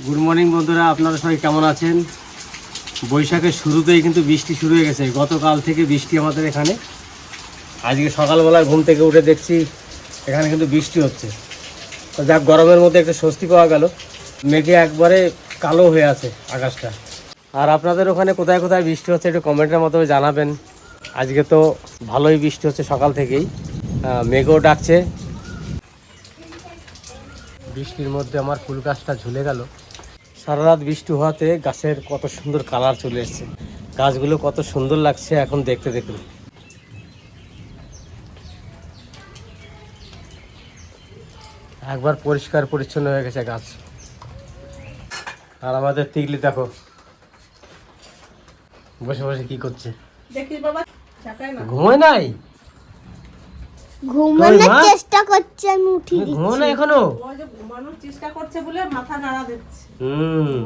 Good morning বন্ধুরা। আপনারা সবাই কেমন আছেন? বৈশাখের শুরুতেই কিন্তু বৃষ্টি শুরু হয়ে গেছে। গতকাল থেকে বৃষ্টি আমাদের এখানে। আজকে সকালবেলা ঘুম থেকে উঠে দেখছি এখানে কিন্তু বৃষ্টি হচ্ছে। তো যাক, গরমের মধ্যে একটু স্বস্তি পাওয়া গেল। মেঘে একবারে কালো হয়ে আছে আকাশটা। আর আপনাদের ওখানে কোথায় কোথায় বৃষ্টি হচ্ছে একটু কমেন্টের মাধ্যমে জানাবেন। আজকে তো ভালোই বৃষ্টি হচ্ছে সকাল থেকেই। মেঘও ডাকছে। বৃষ্টির মধ্যে আমার ফুল গাছটা ঝুলে গেল। সারা রাত বৃষ্টি হওয়াতে গাছের কত সুন্দর কালার চলে এসেছে। গাছগুলো কত সুন্দর লাগছে এখন দেখতে দেখুন। একবার পরিষ্কার পরিচ্ছন্ন হয়ে গেছে গাছ। আর আমাদের তিগলি দেখো। বসে বসে কি করছে? ঘুমোয় নাই? ঘুমানোর চেষ্টা করছে আমি উঠি ঘুমো না এখনও? ঘুমানোর চেষ্টা করছে বলে মাথা নাড়া দিচ্ছে। হুম।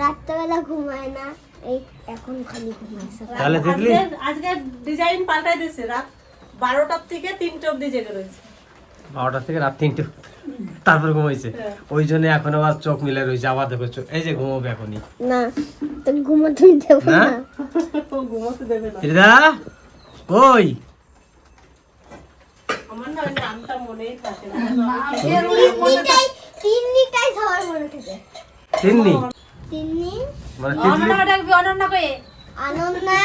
রাত্রেবেলা ঘুমায় না এই এখন খালি ঘুমায় তাহলে দেখলি? আজকে আজকে ডিজাইন পাল্টাই দিচ্ছে রাত বারোটার থেকে তিনটে অব্দি জেগে রয়েছে। বারোটা থেকে রাত তিনটে তারপর ঘুমাইছে। হ্যাঁ। ওই জন্য এখন আবার চোখ মিলে রয়েছে আবার দেখো চোখ এই যে ঘুমোবে এখনই। না তো ঘুমাতে দেবো না? ঘুমোতে দেবে না। কই? অনন্যা।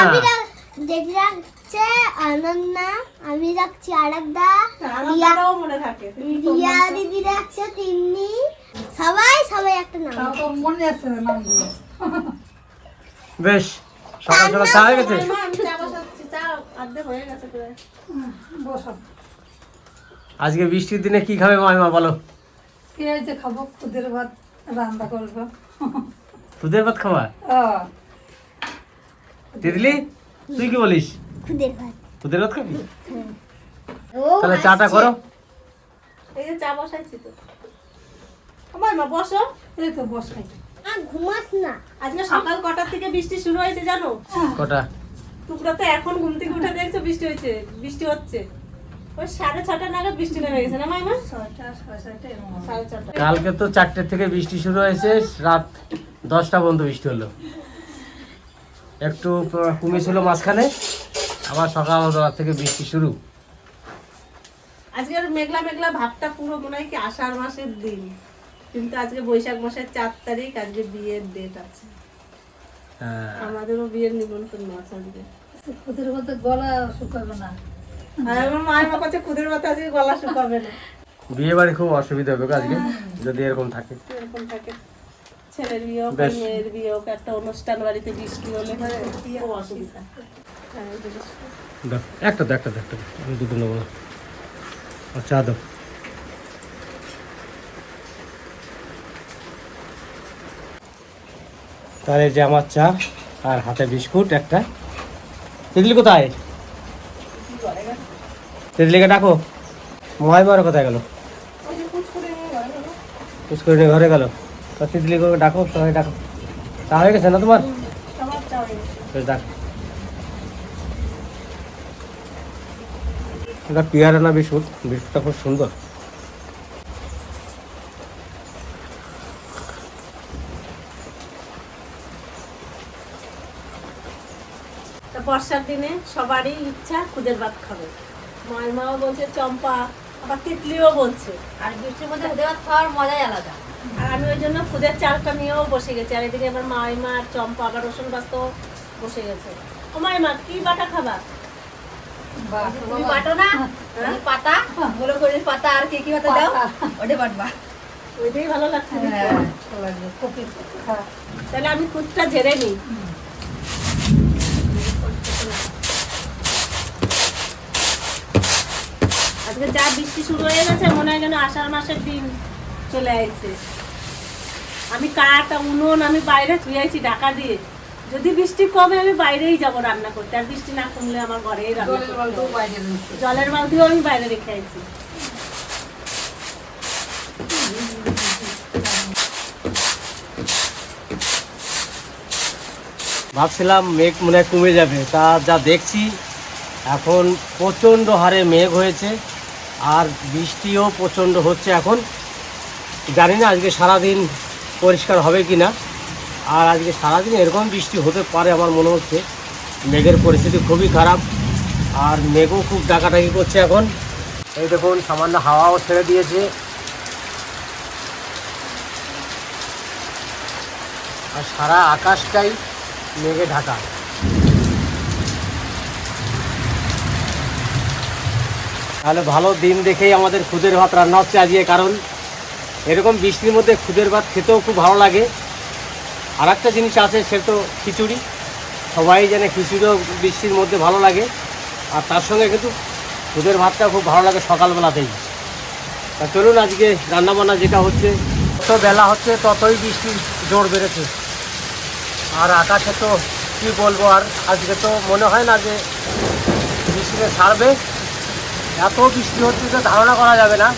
আমি রাখছে অনন্যা। আমি রাখছি আরেকদা মনে থাকে রিয়া দিদি রাখছে তিন্নি। সবাই সবাই একটা নাম মনে আছে বেশ সকাল সকাল হয়ে গেছে? আজকে বৃষ্টির দিনে কি খাবে মাইমা বলো? কি হয়েছে খাব খুদের ভাত রান্না করব। দুধের ভাত খাওয়া তুই কি বলিস? খুদের ভাত। দুধের ভাত খাবি? তাহলে চাটা করো। এই যে চা বসাইছি তো। আমার মা বসো। এই তো বসাই। আর ঘুমাস না। আজকে সকাল কটার থেকে বৃষ্টি শুরু হয়েছে জানো? কটা? টুকরা তো এখন ঘুম থেকে উঠে দেখছ বৃষ্টি হয়েছে বৃষ্টি হচ্ছে। ওই সাড়ে ছটা নাগাদ বৃষ্টি নেমে গেছে না মাইমা? সাড়ে ছটা। কালকে তো চারটে থেকে বৃষ্টি শুরু হয়েছে রাত দশটা পর্যন্ত বৃষ্টি হলো। একটু কমেছিল মাঝখানে আবার সকাল রাত থেকে বৃষ্টি শুরু। আজকের মেঘলা মেঘলা ভাবটা পুরো মনে হয় কি আষাঢ় মাসের দিন। কিন্তু আজকে বৈশাখ মাসের চার তারিখ আজকে বিয়ের ডেট আছে। আমাদেরও বিয়ের নিমন্ত্রণ আছে আজকে খুদের ভাতে গলা শুকাবে না। আর আমার মায়ের মা কাছে খুদের মতো আজকে গলা শুকাবে না। বিয়ে বাড়ি খুব অসুবিধা হবে আজকে যদি এরকম থাকে। এরকম থাকে। ছেলের বিয়ে হোক মেয়ের বিয়ে হোক একটা অনুষ্ঠান বাড়িতে বৃষ্টি হলে খুব অসুবিধা। হ্যাঁ। দাও একটা দাও একটা দাও আমি দুটো নেব না। চা দাও। তাহলে যে আমার চা আর হাতে বিস্কুট একটা। তিতলি কোথায়? তিতলিকে ডাকো। মহাইবার কোথায় গেল? পুষ্করি নিয়ে ঘরে গেল। তো তিতলিকে ডাকো সবাই ডাকো। চা হয়ে গেছে না তোমার? ডাক এটা পেয়ারা না বিস্কুট? বিস্কুটটা খুব সুন্দর তা বর্ষার দিনে সবারই ইচ্ছা খুদের ভাত খাবে। মায়ের মাও বলছে চম্পা আবার তিতলিও বলছে। আর বৃষ্টির মধ্যে খুদে ভাত খাওয়ার মজাই আলাদা। আর আমি ওই জন্য খুদের চালটা নিয়েও বসে গেছি। আর এদিকে আবার মাইমা আর চম্পা আবার রসুন বাস্ত বসে গেছে। ও মাইমা কি বাটা খাবা? বাটো না? পাতা? গুলো করে পাতা আর কি কি পাতা দাও? ওটা বাটবা। ওইটাই ভালো লাগছে। হ্যাঁ, হ্যাঁ। তাহলে আমি খুদটা ঝেড়ে নিই। আজকে যা বৃষ্টি শুরু হয়ে গেছে মনে হয় যেন আষাঢ় মাসের দিন চলে আসছে আমি কাঠ উনুন আমি বাইরে ধুয়েছি ঢাকা দিয়ে। যদি বৃষ্টি কমে আমি বাইরেই যাব রান্না করতে। আর বৃষ্টি না কমলে আমার ঘরেই রান্না জলের করতে বালতিও হবে। বাইরে রয়েছে। জলের বালতিও আমি বাইরে রেখে আছি ভাবছিলাম মেঘ মনে হয় কমে যাবে। তা যা দেখছি এখন প্রচণ্ড হারে মেঘ হয়েছে। আর বৃষ্টিও প্রচণ্ড হচ্ছে এখন। জানি না আজকে সারাদিন পরিষ্কার হবে কি না। আর আজকে সারাদিন এরকম বৃষ্টি হতে পারে আমার মনে হচ্ছে। মেঘের পরিস্থিতি খুবই খারাপ আর মেঘও খুব ডাকাডাকি করছে এখন। এই দেখুন, সামান্য হাওয়াও ছেড়ে দিয়েছে। আর সারা আকাশটাই মেঘে ঢাকা। তাহলে ভালো দিন দেখেই আমাদের খুদের ভাত রান্না হচ্ছে আজকে, কারণ এরকম বৃষ্টির মধ্যে খুদের ভাত খেতেও খুব ভালো লাগে। আর একটা জিনিস আছে, সে তো খিচুড়ি। সবাই জানে খিচুড়িও বৃষ্টির মধ্যে ভালো লাগে, আর তার সঙ্গে কিন্তু খুদের ভাতটা খুব ভালো লাগে সকালবেলাতেই। তা চলুন আজকে রান্নাবান্না যেটা হচ্ছে, যত বেলা হচ্ছে ততই বৃষ্টির জোর বেড়েছে। আর আকাশে তো কী বলব, আর আজকে তো মনে হয় না যে বৃষ্টিটা ছাড়বে এত বৃষ্টি হচ্ছে যে ধারণা করা যাবে না।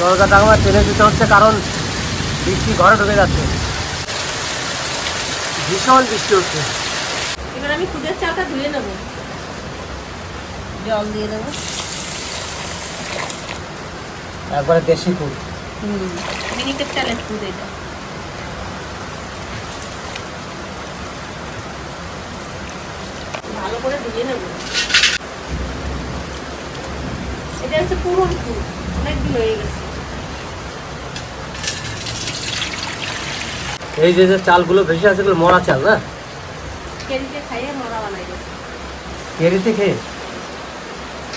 দরজাটা আমার টেনে দিতে হচ্ছে কারণ বৃষ্টি ঘরে ঢুকে যাচ্ছে। ভীষণ বৃষ্টি হচ্ছে। এবার আমি খুদের চালটা ধুয়ে নেব। জল দিয়ে দেবো। একবারে দেশি ফুল হুম মিনিকেট চালের খুদ এটা। করে নেব। এটা হচ্ছে পুরন ফুল অনেক হয়ে গেছে। এই যে চালগুলো ভেসে আছে এগুলো মরা চাল না? কেরিতে খাইয়ে মরা বানাই গেছে। কেরিতে খেয়ে?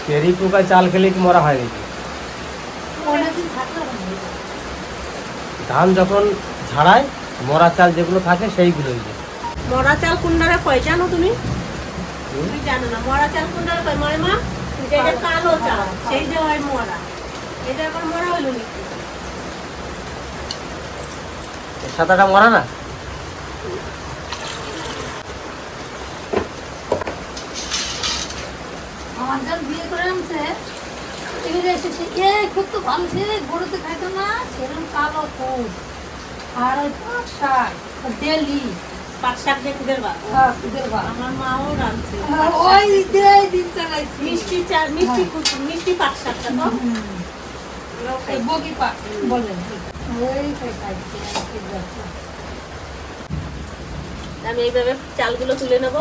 কেরি পোকায় চাল খেলে কি মরা হয় নাকি? অনেকদিন। ধান যখন ঝাড়ায় মরা চাল যেগুলো থাকে সেইগুলোই মরা চাল কুন্ডারে কয় জানো তুমি? তুমি জানো না মরা চাল কোনটা কয়? ময় মা? এটা কালো চাল সেই যে হয় মরা। এটা এখন মরা হইল নাকি? সাদাটা মরা না? আমার যখন বিয়ে করে আনছে। এবারে এসেছে এ খুব তো ভালো সে গরুতে খাইতো না? সেরকম কালো খুব আর ওই পাঁচ শাক ডেলি পাট শাক দিয়ে কুদের বা খুদের ভাত আমার মাও রাঁধছে ওই দিয়ে দিন চালাইছি। মিষ্টি চাল মিষ্টি মিষ্টি পাট শাকটা তো। ওরাও খাই। এই বগি পাক বলেন। ওই আমি এইভাবে চালগুলো তুলে নেব।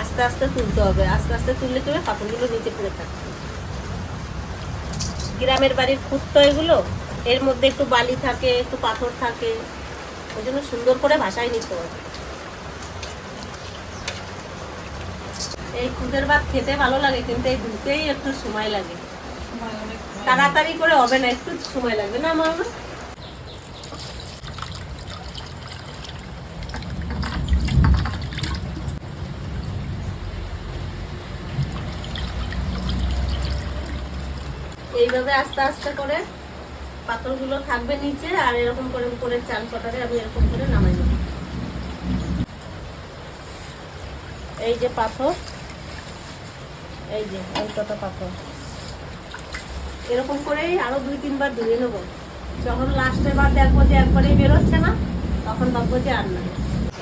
আস্তে আস্তে তুলতে হবে। আস্তে আস্তে তুললে হবে? পাথরগুলো নিচে পড়ে থাকবে। গ্রামের বাড়ির খুঁত তো এগুলো। এর মধ্যে একটু বালি থাকে একটু পাথর থাকে। ওই জন্য সুন্দর করে ভাসায় নিতে হবে। এই খুদের ভাত খেতে ভালো লাগে কিন্তু এই ধুতেই একটু সময় লাগে। তাড়াতাড়ি করে হবে না একটু সময় লাগবে না আমার এইভাবে আস্তে আস্তে করে পাথরগুলো থাকবে নিচে আর এরকম করে উপরের চাল কটারে আমি এরকম করে নামাই নেব। এই যে পাথর এই যে এই কটা পাথর। এরকম করেই আরও দুই তিনবার ধুয়ে নেব। যখন লাস্টের বার দেখব যে একবারেই বেরোচ্ছে না তখন ভাববো যে আর না।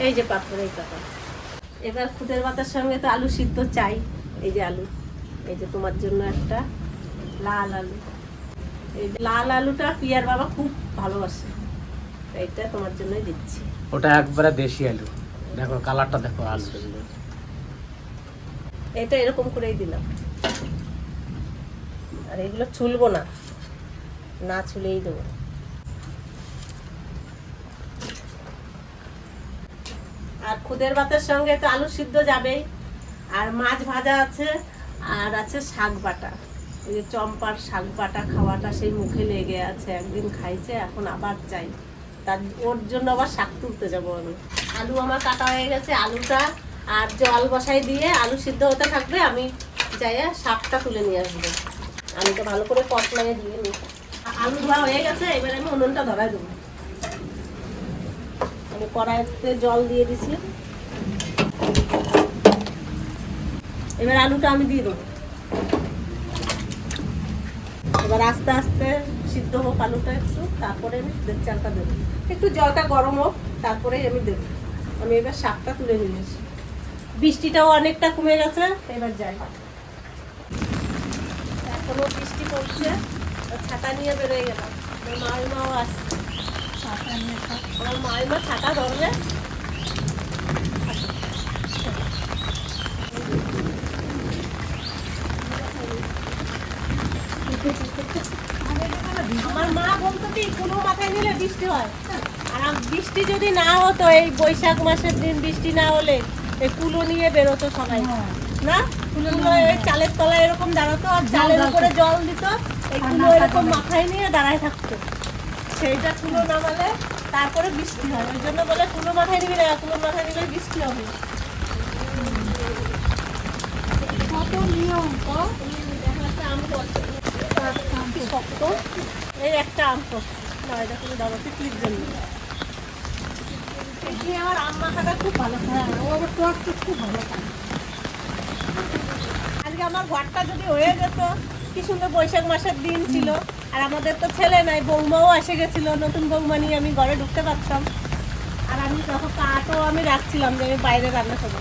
এই যে পাথর এই কটা। এবার খুদের ভাতের সঙ্গে তো আলু সিদ্ধ চাই। এই যে আলু। এই যে তোমার জন্য একটা লাল আলু। এই যে লাল আলুটা পিয়ার বাবা খুব ভালোবাসে। এইটা তোমার জন্যই দিচ্ছি। ওটা একবারে দেশি আলু। দেখো কালারটা দেখো আলু। এটা এরকম করেই দিলাম। আর এগুলো ছুলবো না। না ছুলেই দেবো। আর খুদের ভাতের সঙ্গে তো আলু সিদ্ধ যাবেই। আর মাছ ভাজা আছে, আর আছে শাক বাটা। এই যে চম্পার শাক বাটা খাওয়াটা সেই মুখে লেগে আছে, একদিন খাইছে, এখন আবার চাই। তার ওর জন্য আবার শাক তুলতে যাব আমি। আলু আমার কাটা হয়ে গেছে, আলুটা আর জল বসাই দিয়ে আলু সিদ্ধ হতে থাকবে, আমি যাইয়া শাকটা তুলে নিয়ে আসব। আমি তো ভালো করে কষলাইয়ে দিয়ে নিই। আলু ধোয়া হয়ে গেছে, এবার আমি উনুনটা ধরাই দেবো। আমি কড়াইতে জল দিয়ে দিছি। এবার আলুটা আমি দিয়ে দেবো। এবার আস্তে আস্তে সিদ্ধ হোক আলুটা একটু, তারপরে আমি দুধের চালটা দেবো। একটু জলটা গরম হোক তারপরে আমি দেবো। আমি এবার শাকটা তুলে নিয়েছি বৃষ্টিটাও অনেকটা কমে গেছে এবার যাই। এখনও বৃষ্টি পড়ছে ছাতা নিয়ে বেরোয় গেলাম। মাইমাও আসছে আমার মাইমা ছাতা ধরবে। আমার মা বলতো কি কোনো মাথায় নিলে বৃষ্টি হয়। আর বৃষ্টি যদি না হতো এই বৈশাখ মাসের দিন বৃষ্টি না হলে এই কুলো নিয়ে বেরোতো সবাই। না? কুলো চালের তলায় এরকম দাঁড়াতো আর চালের উপরে জল দিত। এই কুলো এরকম মাথায় নিয়ে দাঁড়ায় থাকতো। সেইটা কুলো নামালে তারপরে বৃষ্টি হয়। ওই জন্য বলে কুলো মাথায় নিবি না কুলো মাথায় নিলে বৃষ্টি হবে। কত নিয়ম। কি? এই একটা আম পড়ছে না এটা কোনো পিকলির জন্য আমার আম মাখাটা খুব ভালো হ্যাঁ ও আবার টক খুব ভালো খায়। আজকে আমার ঘরটা যদি হয়ে যেত কি সুন্দর বৈশাখ মাসের দিন ছিল। আর আমাদের তো ছেলে নাই বৌমাও এসে গেছিল নতুন বৌমা নিয়ে আমি ঘরে ঢুকতে পারতাম। আর আমি তখন কাঠও আমি রাখছিলাম যে আমি বাইরে রান্না করব।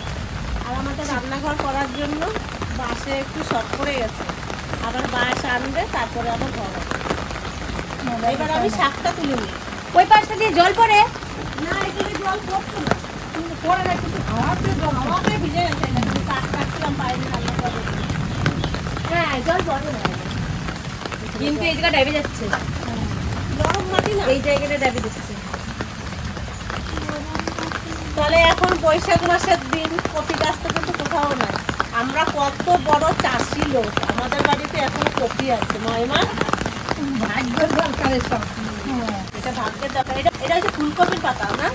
আর আমাদের রান্নাঘর করার জন্য বাসে একটু শর্ট পড়ে গেছে। আবার বাস আনবে তারপরে আবার ঘর এবার আমি শাকটা তুলে নিই। ওই পাশটা দিয়ে জল পড়ে। কিন্তু হয়। এই জায়গা যাচ্ছে। নরম মাটি না? এই জায়গাটা যাচ্ছে। তাহলে এখন বৈশাখ মাসের দিন কপি গাছ তো কিন্তু কোথাও নাই। আমরা কত বড় চাষি লোক। আমাদের বাড়িতে এখন কপি আছে ময়মা ভাগ্যের দরকার এসব হ্যাঁ এটা ভাগ্যের এটা এটা হচ্ছে ফুলকপির পাতা না?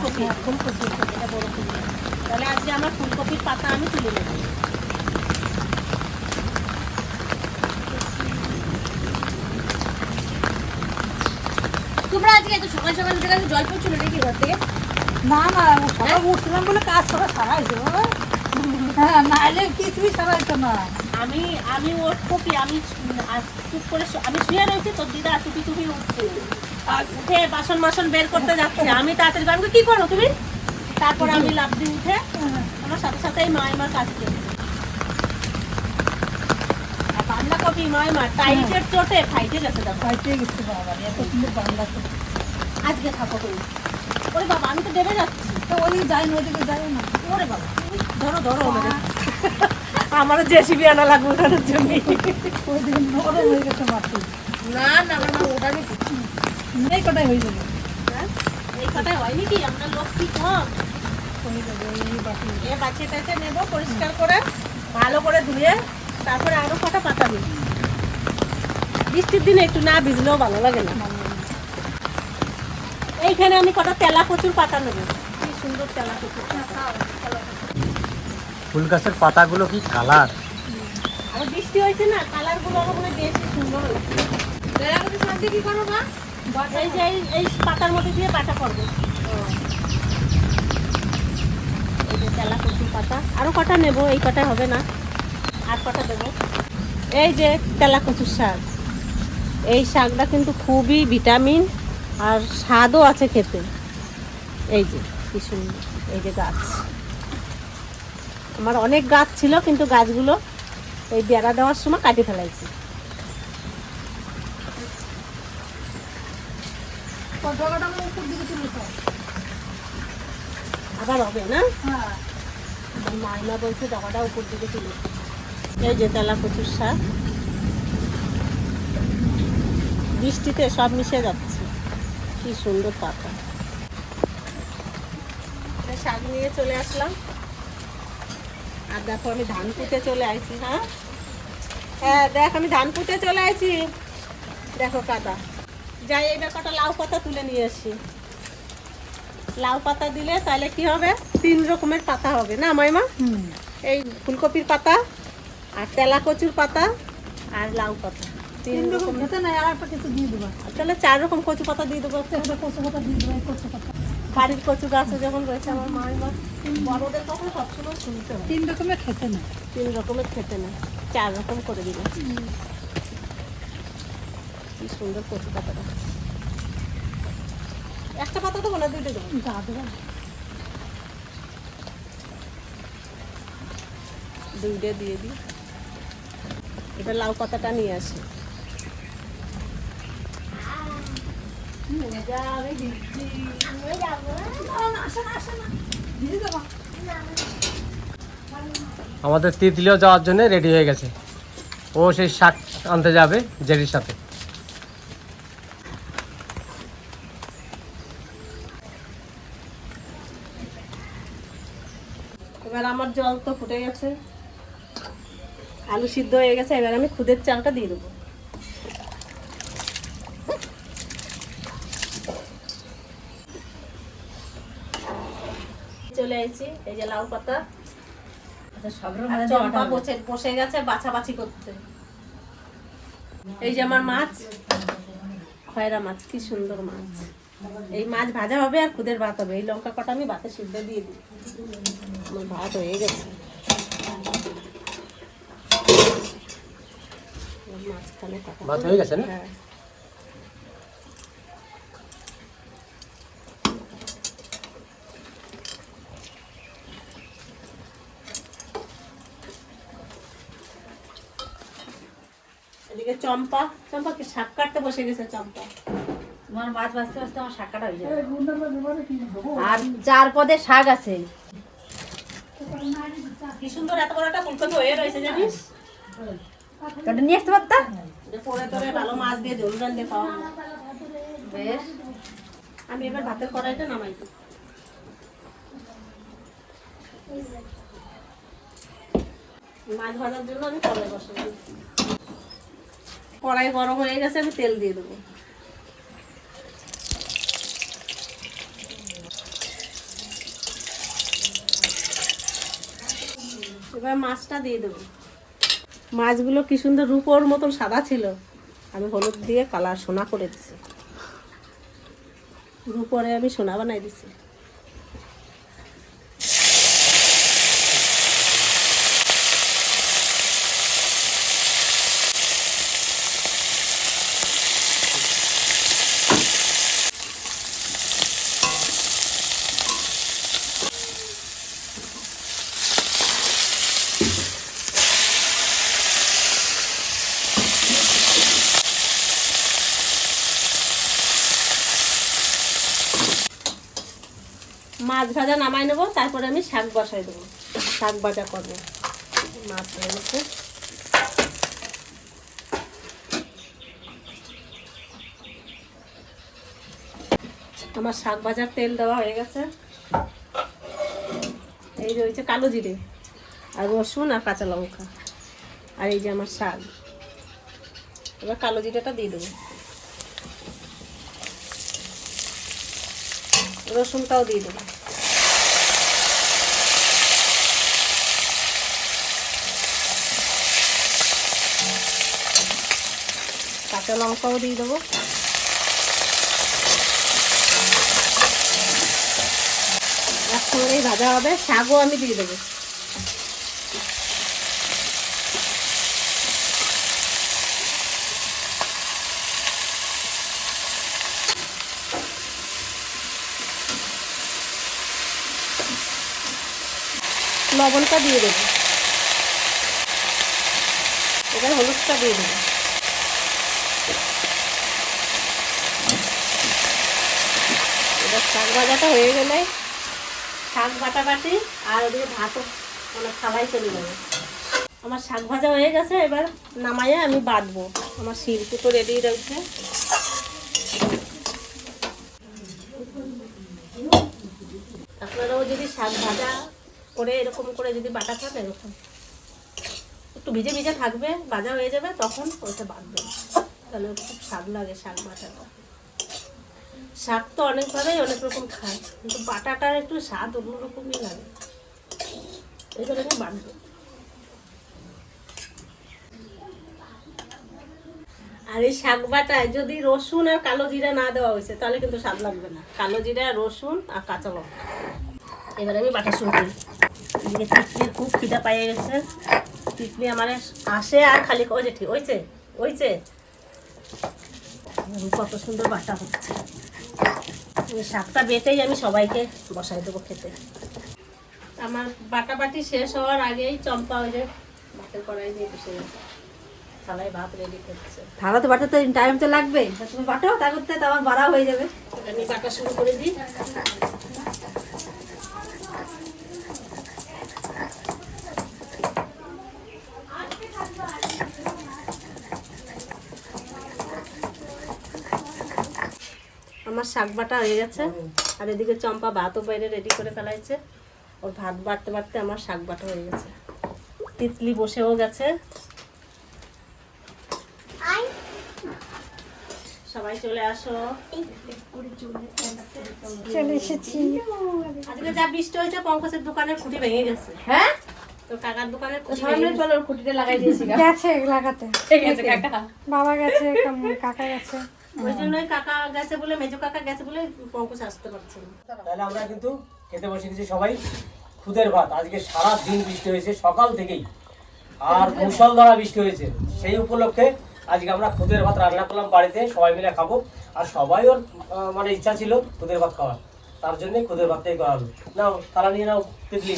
ফুলকপি ফুলকপি। এটা বড় ফুলকপি তাহলে আজকে আমার ফুলকপির পাতা আমি তুলে নেব। তোমরা আজকে এত সকাল সকাল থেকে জল পড়ছিল নাকি ঘর থেকে? না না সবাই উঠছিলাম বলে কাজ করা সারাইছে হ্যাঁ। নাইলে কিছুই সারাইতো না। আমি আমি ওর কপি আমি চুপ করে আমি শুয়ে রয়েছি তোর দিদা চুপি চুপি উঠছে। উঠে বাসন মাসন বের করতে যাচ্ছে। আমি তাড়াতাড়ি আমি কি করো তুমি? তারপর আমি লাভ দিয়ে উঠে আমার সাথে সাথে এই মায়ের কাজ করছে। আর বাঁধাকপি মায়েমা টাইটের চোটে ফাইটে গেছে দেখো। পাইতে গেছে বাবা এত সুন্দর বাংলা করে আজকে থাকো তুমি। ওরে বাবা আমি তো দেবে যাচ্ছি। তো ওদিকে যাই না ওদিকে যাই না। ওরে বাবা ধরো ধরো আমাদের আমার জেসিবি আনা লাগবে ওঠানোর জন্য। ওইদিকে নরম হয়ে গেছে মাটি। না না এই কটাই হয়ে যাবে? হ্যাঁ? এই হয়নি কি? আমরা লোক কি কম? এ বাছিয়ে টাছে নেব পরিষ্কার করে ভালো করে ধুয়ে তারপরে আরও কটা পাতা দিই বৃষ্টির দিনে একটু না ভিজলেও ভালো লাগে না। এইখানে আমি কটা তেলা কচুর পাতা নেব। কি সুন্দর তেলা কচুর ফুল গাছের পাতাগুলো কি কালার? আর বৃষ্টি হয়েছে না কালারগুলো মনে বেশি সুন্দর হয়েছে। কি করো এই যে, এই- পাতার মধ্যে দিয়ে পাতা করব এই পাতা। আরও কটা নেব, এই কটা হবে না। আর কটা দেবো? এই যে তেলা কচুর শাক। এই শাকটা কিন্তু খুবই ভিটামিন, আর স্বাদও আছে খেতে। এই যে, কি সুন্দর। এই যে গাছ। আমার অনেক গাছ ছিল, কিন্তু গাছগুলো এই বেড়া দেওয়ার সময় কাটি ফেলাইছি। আবার হবে না? আমার মাইমা বলছে জায়গাটা উপর দিকে তুলে। এই যে তেলা কচুর শাক। বৃষ্টিতে সব মিশে যাচ্ছে। কি সুন্দর পাতা। শাক নিয়ে চলে আসলাম। আর দেখো আমি ধান পুঁতে চলে আসছি হ্যাঁ? হ্যাঁ দেখ আমি ধান পুঁতে চলে আসছি দেখো কাদা। যাই এইবার কটা লাউ পাতা তুলে নিয়ে আসি। লাউ পাতা দিলে তাহলে কি হবে? তিন রকমের পাতা হবে না মাইমা? এই ফুলকপির পাতা আর তেলা কচুর পাতা আর লাউ পাতা। তিন রকম আর কিছু দিয়ে দেবা। তাহলে চার রকম কচু পাতা দিয়ে দেবো। কচু পাতা দিয়ে দেবো কচু পাতা বাড়ির কচু গাছে যখন রয়েছে আমার মা বড়দের কথা সবসময় শুনতে হয়। তিন রকমের খেতে না? তিন রকমের খেতে না চার রকম করে দিল কি সুন্দর কচু পাতাটা। একটা পাতা দেবো না দুইটা দেবো? যা দেবা দুইটা দিয়ে দিই। এটা লাউ পাতাটা নিয়ে আসি আমি যাব আমাদের তিতলিও যাওয়ার জন্য রেডি হয়ে গেছে। ও সেই শাক আনতে যাবে জেরির সাথে। এবার আমার জল তো ফুটে গেছে। আলু সিদ্ধ হয়ে গেছে, এবার আমি খুদের চালটা দিয়ে দেবো। চলে এসেছি এই যে লাউ পাতা। আচ্ছা চম্পা বসে বসে গেছে বাছাবাছি করতে। এই যে আমার মাছ। খয়রা মাছ কি সুন্দর মাছ। এই মাছ ভাজা হবে আর খুদের ভাত হবে। এই লঙ্কা কটা আমি ভাতে সিদ্ধ দিয়ে দিই। আমার ভাত হয়ে গেছে। মাঝখানে ভাত হয়ে গেছে না? হ্যাঁ এদিকে চম্পা চম্পা কি শাক কাটতে বসে গেছে চম্পা। তোমার মাছ ভাজতে ভাজতে আমার শাক কাটা হয়ে যাবে। আর চার পদে শাক আছে। কি সুন্দর এত বড় একটা ফুলকপি হয়ে রয়েছে জানিস? ওটা নিয়ে আসতে পারতাম পরে তোরে ভালো মাছ দিয়ে ঝোল রান্ধে খাওয়া বেশ। আমি এবার ভাতের কড়াইটা নামাই দিই। মাছ ভাজার জন্য আমি কড়াই বসাই। দিই। কড়াই গরম হয়ে গেছে, আমি তেল দিয়ে দেবো। এবার মাছটা দিয়ে দেবো। মাছগুলো কি সুন্দর রূপোর মতন সাদা ছিল। আমি হলুদ দিয়ে কালার সোনা করে দিছি। রূপরে আমি সোনা বানাই দিছি মাছ ভাজা নামাই নেব, তারপরে আমি শাক বসাই দেবো। শাক ভাজা করব। মাছ হয়ে গেছে। আমার শাক ভাজার তেল দেওয়া হয়ে গেছে। এই যে হয়েছে কালো জিরে, আর রসুন আর কাঁচা লঙ্কা। আর এই যে আমার শাক। এবার কালো জিরেটা দিয়ে দেবো। রসুনটাও দিয়ে দেবো। কাঁচা লঙ্কাও দিয়ে দেবো। একসঙ্গেই ভাজা হবে, শাকও আমি দিয়ে দেবো। লবণটা দিয়ে দেবো। এবার হলুদটা দিয়ে দেবো এবার শাক ভাজাটা হয়ে গেলে শাক বাটাবাটি আর ওদিকে ভাতও মানে খাওয়াই চলে যাবে। আমার শাক ভাজা হয়ে গেছে, এবার নামাইয়ে আমি বাঁধবো আমার শিল্প তো রেডি রয়েছে। আপনারাও যদি শাক ভাজা করে এরকম করে যদি বাটা খান, এরকম। একটু ভিজে ভিজে থাকবে, ভাজা হয়ে যাবে, তখন ওইটা বাঁধবে তাহলে খুব স্বাদ লাগে শাক বাটাটা শাক তো অনেকভাবেই অনেক রকম খায়, কিন্তু বাটাটার একটু স্বাদ অন্যরকমই লাগে। এই করে আমি বাটবো। আর এই শাক বাটায় যদি রসুন আর কালো জিরা না দেওয়া হয়েছে, তাহলে কিন্তু স্বাদ লাগবে না। কালো জিরা, রসুন আর কাঁচা লঙ্কা। এবার আমি বাটা শুরু করি। এদিকে তিতলির খুব খিদা পাইয়ে গেছে। তিতলি আমার আসে আর খালি ওই যে ঠিক ওইছে ওইছে কত সুন্দর বাটা হচ্ছে। শাকটা বেটেই আমি সবাইকে বসাই দেবো খেতে। আমার বাটাবাটি শেষ হওয়ার আগেই চম্পা ওই যে ভাতের কড়াই নিয়ে বসে গেছে। থালায় ভাত রেডি করছে। থালা তো বাটাতে টাইম তো লাগবে তুমি বাটো তা করতে তো আমার বাড়া হয়ে যাবে। আমি বাটা শুরু করে দিই। আমার শাক বাটা হয়ে গেছে। আর এদিকে চম্পা ভাতও বাইরে রেডি করে ফেলাইছে। ওর ভাত বাড়তে বাড়তে আমার শাক বাটা হয়ে গেছে। তিতলি বসেও গেছে। সবাই চলে আসো। চলে এসেছি। আজকে যা বৃষ্টি হয়েছে পঙ্কজের দোকানের খুঁটি ভেঙে গেছে। হ্যাঁ? তো কাকার দোকানের খুঁটি চলো খুঁটিটা লাগাই দিয়েছি গেছে লাগাতে। বাবা গেছে কাকা গেছে। ওই জন্যই কাকা গেছে বলে মেজো কাকা গেছে বলে পঙ্কজ আসতে পারছে না। তাহলে আমরা কিন্তু খেতে বসে গেছি সবাই খুদের ভাত। আজকে সারা দিন বৃষ্টি হয়েছে সকাল থেকেই। আর মুসলধারা বৃষ্টি হয়েছে। সেই উপলক্ষে আজকে আমরা খুদের ভাত রান্না করলাম বাড়িতে সবাই মিলে খাব। আর সবাই ওর মানে ইচ্ছা ছিল খুদের ভাত খাওয়ার। তার জন্যই খুদের ভাতটাই করা হলো। নাও তারা নিয়ে নাও তিতলি।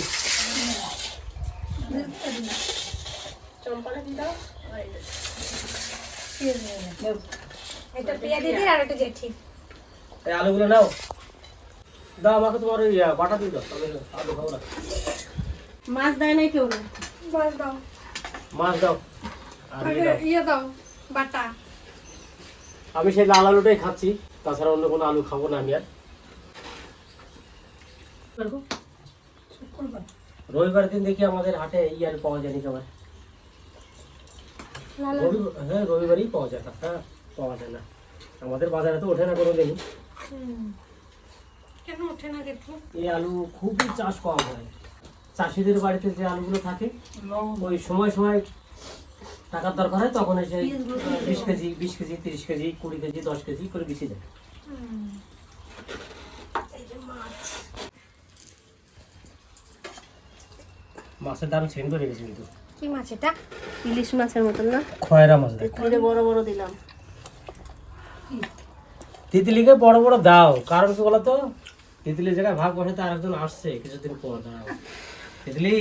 চম্পাটা দিয়ে দাও। এটা প্রিয়া দিদি আর এটা জেঠি। এই আলুগুলো নাও। দাও আমাকে তোমার ওই বাটা দিয়ে দাও আমি আলু খাব না। মাছ দেয় নাই কেউ? না বস দাও। মাছ দাও। ইয়ে দাও। ইয়ে বাটা। আমি সেই লাল আলুটাই খাচ্ছি তাছাড়া অন্য কোনো আলু খাব না আমি আর। রবিবার দিন দেখি আমাদের হাটে এই আর পাওয়া যায়নি কেমন রবি- হ্যাঁ রবিবারই পাওয়া যায় টাকা পাওয়া যায় না। আমাদের বাজারে তো ওঠে না কোনো দিনই কেন ওঠে না দেখো? এই আলু খুবই চাষ কম হয়। চাষিদের বাড়িতে যে আলুগুলো থাকে ওই সময় সময় টাকার দরকার হয় তখন এসে বিশ কেজি বিশ কেজি। তিরিশ কেজি কুড়ি কেজি দশ কেজি করে বেশি দেয়। মাছের দাম ছেন করে গেছে কিন্তু। কি মাছ এটা? ইলিশ মাছের মতন না? খয়রা মাছ দেয় বড় বড় দিলাম। তিতলিকে বড় বড় দাও। কারণ কি বলতো? তিতলির জায়গায় ভাগ বসাতে আরেকজন আসছে কিছুদিন পর দাঁড়াও। তিতলি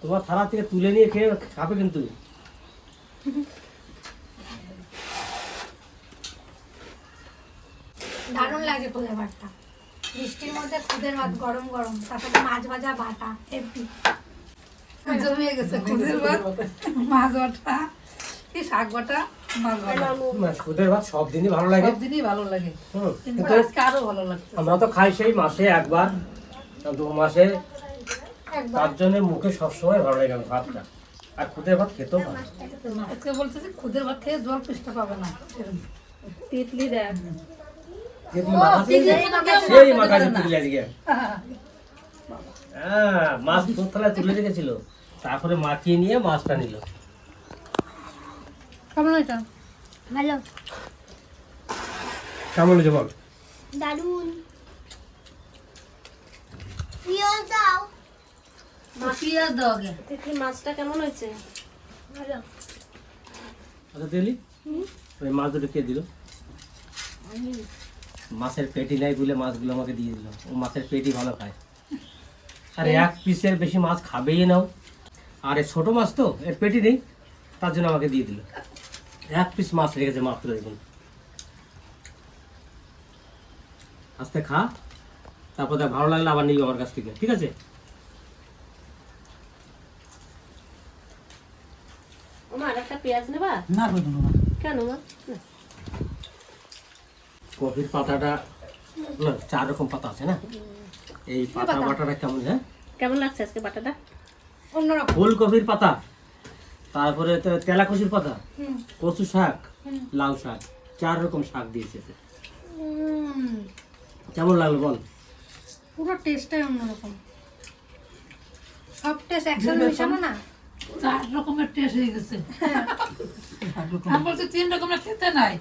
তোমার থালা থেকে তুলে নিয়ে খেয়ে খাবে কিন্তু। দারুণ লাগে খুদের ভাতটা। বৃষ্টির মধ্যে খুদের ভাত গরম গরম তারপরে মাছ ভাজা বাটা হেভি জমিয়ে গেছে খুদের ভাত মাছ বাটা কি শাক বাটা? মাছ বাটা না, সুদের ভাত সব দিনই ভালো লাগে। সব দিনই ভালো লাগে। কিন্তু কিন্তু আজকে আরও ভালো লাগছে। আমরা তো খাই সেই মাসে একবার দু মাসে তার জন্য মুখে সবসময় ভালো লাগে ভাতটা। আর খুদের ভাত খেতেও ভালো আজকে বলছে যে খুদের ভাত খেয়ে জল পৃষ্ঠ পাবে না। তিতলি হ্যাঁ মাছ তোর থালায় তুলে রেখেছিল। তারপরে মাখিয়ে নিয়ে মাছটা নিল। কেমন হয়েছে? ভালো। কেমন হয়েছে বল। দারুণ। প্রিয় দাও। পেঁয়াজ দাও আগে তিতলি মাছটা কেমন হয়েছে? ভালো। আচ্ছা দিলি ওই মাছ দুটো কে দিল? মাছের পেটি নাই বলে মাছগুলো আমাকে দিয়ে দিল। ও মাছের পেটি ভালো খায়। আর এক পিসের বেশি মাছ খাবেই নাও আর এ ছোট মাছ তো এর পেটি নেই। তার জন্য আমাকে দিয়ে দিল। এক পিস মাছ রেখেছে মাত্র দেখুন। আস্তে খা তারপর দেখ ভালো লাগলে আবার নিবি আমার কাছ থেকে ঠিক আছে? আমার একটা পেঁয়াজ নেবা? না কেন মা? কফির পাতাটা চার রকম পাতা আছে না? এই পাতা? বাটাটা কেমন হ্যাঁ? কেমন লাগছে আজকে বাটাটা? অন্যরকম। ফুলকপির পাতা। তারপরে তে- তেলাকুচির পাতা। কচু শাক লাল শাক চার রকম শাক দিয়েছে কেমন লাগল বল? পুরো টেস্টটাই অন্যরকম। সব টেস্ট একসাথে মেশানো না? চার রকমের টেস্ট হয়ে গেছে। আমি বলছি তিন রকমের খেতে নাই।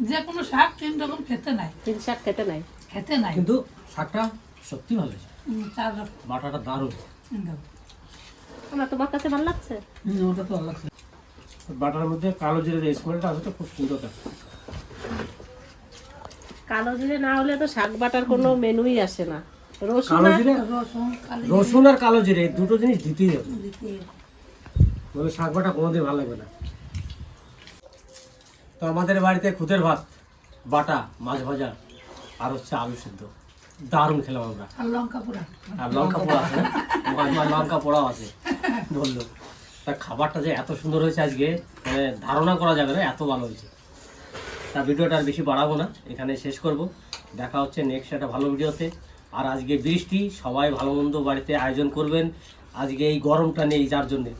যে কোনো শাক তিন রকম খেতে নাই। তিন শাক খেতে নাই? খেতে নাই। কিন্তু শাকটা সত্যি ভালো হয়েছে। চার রকম। বাটাটা দারুণ। আমার তোমার কাছে ভালো লাগছে? ওটা তো ভালো লাগছে। বাটার মধ্যে কালো জিরে যে স্মেলটা আছে তো খুব সুন্দর কালো জিরে না হলে তো শাক বাটার কোনো মেনুই আসে না। রসুন আর- রসুন আর কালো জিরে দুটো জিনিস দিতেই হবে। বলে শাক বাটা কোনোদিন ভালো লাগবে না। তো আমাদের বাড়িতে খুদের ভাত বাটা মাছ ভাজা আর হচ্ছে আলু সিদ্ধ। দারুণ খেলাম আমরা। আর লঙ্কা পোড়া। আর লঙ্কা পোড়া আছে লঙ্কা পোড়াও আছে। বলল তা খাবারটা যে এত সুন্দর হয়েছে আজকে মানে ধারণা করা যাবে না এত ভালো হয়েছে। তা ভিডিওটা আর বেশি বাড়াবো না এখানে শেষ করব। দেখা হচ্ছে নেক্সট একটা ভালো ভিডিওতে। আর আজকে বৃষ্টি সবাই ভালো মন্দ বাড়িতে আয়োজন করবেন। আজকে এই গরমটা নেই যার জন্যে।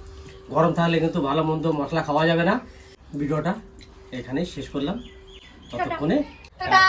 গরম থাকলে কিন্তু ভালো মন্দ মশলা খাওয়া যাবে না। ভিডিওটা এখানেই শেষ করলাম। ততক্ষণে টাটা।